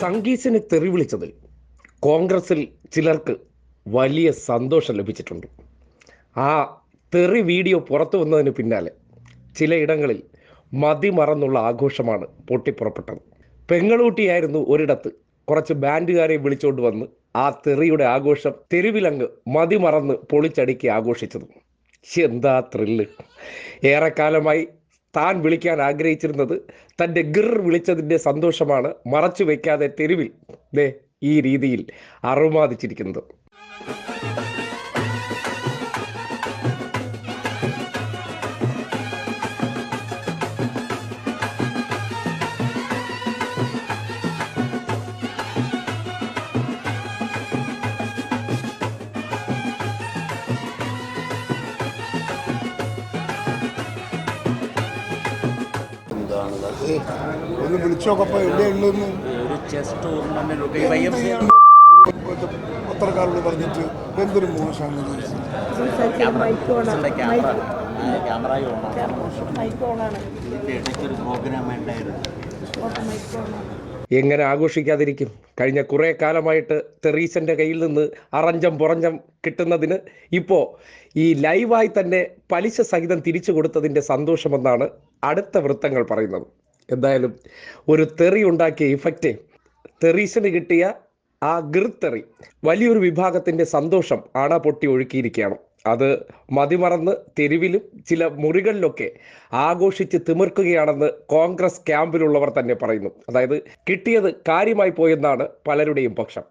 സംഗീസിനെ തെറി വിളിച്ചതിൽ കോൺഗ്രസിൽ ചിലർക്ക് വലിയ സന്തോഷം ലഭിച്ചിട്ടുണ്ട്. ആ തെറി വീഡിയോ പുറത്തു വന്നതിന് പിന്നാലെ ചിലയിടങ്ങളിൽ മതിമറന്നുള്ള ആഘോഷമാണ് പൊട്ടിപ്പുറപ്പെട്ടത്. പെങ്ങളൂട്ടിയായിരുന്നു ഒരിടത്ത് കുറച്ച് ബാൻഡുകാരെ വിളിച്ചുകൊണ്ട് വന്ന് ആ തെറിയുടെ ആഘോഷം തെരുവിലങ്ങ് മതിമറന്ന് പൊളിച്ചടുക്കി ആഘോഷിച്ചത്. എന്താ ത്രില്ല് ഏറെക്കാലമായി താൻ വിളിക്കാൻ ആഗ്രഹിച്ചിരുന്നത് തന്റെ ഗിർ വിളിച്ചതിന്റെ സന്തോഷമാണ് മറച്ചു വയ്ക്കാതെ തെരുവിൽ ദേ ഈ രീതിയിൽ അറുമാദിച്ചിരിക്കുന്നത് ഏയ്, ഒന്ന് വിളിച്ചോക്കപ്പോ എവിടെയുള്ളതെന്ന് ഒരു chess tournament Y M C പത്രക്കാരോട് പറഞ്ഞിട്ട് എന്തൊരു മോശമാണ്. ക്യാമറ ഓണാണ്. മൈക്ക് ഓണാണ്. ഇതിന്റെ ഒരു പ്രോഗ്രാം ഉണ്ടായിരുന്നു. എങ്ങനെ ആഘോഷിക്കാതിരിക്കും? കഴിഞ്ഞ കുറേ കാലമായിട്ട് തെറീസന്റെ കയ്യിൽ നിന്ന് അറഞ്ചം പുറഞ്ചം കിട്ടുന്നതിന് ഇപ്പോൾ ഈ ലൈവായി തന്നെ പലിശ സഹിതം തിരിച്ചു കൊടുത്തതിന്റെ സന്തോഷമെന്നാണ് അടുത്ത വൃത്തങ്ങൾ പറയുന്നത്. എന്തായാലും ഒരു തെറി ഉണ്ടാക്കിയ ഇഫക്റ്റ് തെറീസിന് കിട്ടിയ ആ ഗിർതെറി വലിയൊരു വിഭാഗത്തിന്റെ സന്തോഷം ആണാ പൊട്ടി ഒഴുക്കിയിരിക്കുകയാണ്. അത് മതിമറന്ന് തെരുവിലും ചില മുറികളിലൊക്കെ ആഘോഷിച്ച് തിമിർക്കുകയാണെന്ന് കോൺഗ്രസ് ക്യാമ്പിലുള്ളവർ തന്നെ പറയുന്നു. അതായത് കിട്ടിയത് കാര്യമായി പോയെന്നാണ് പലരുടെയും പക്ഷം.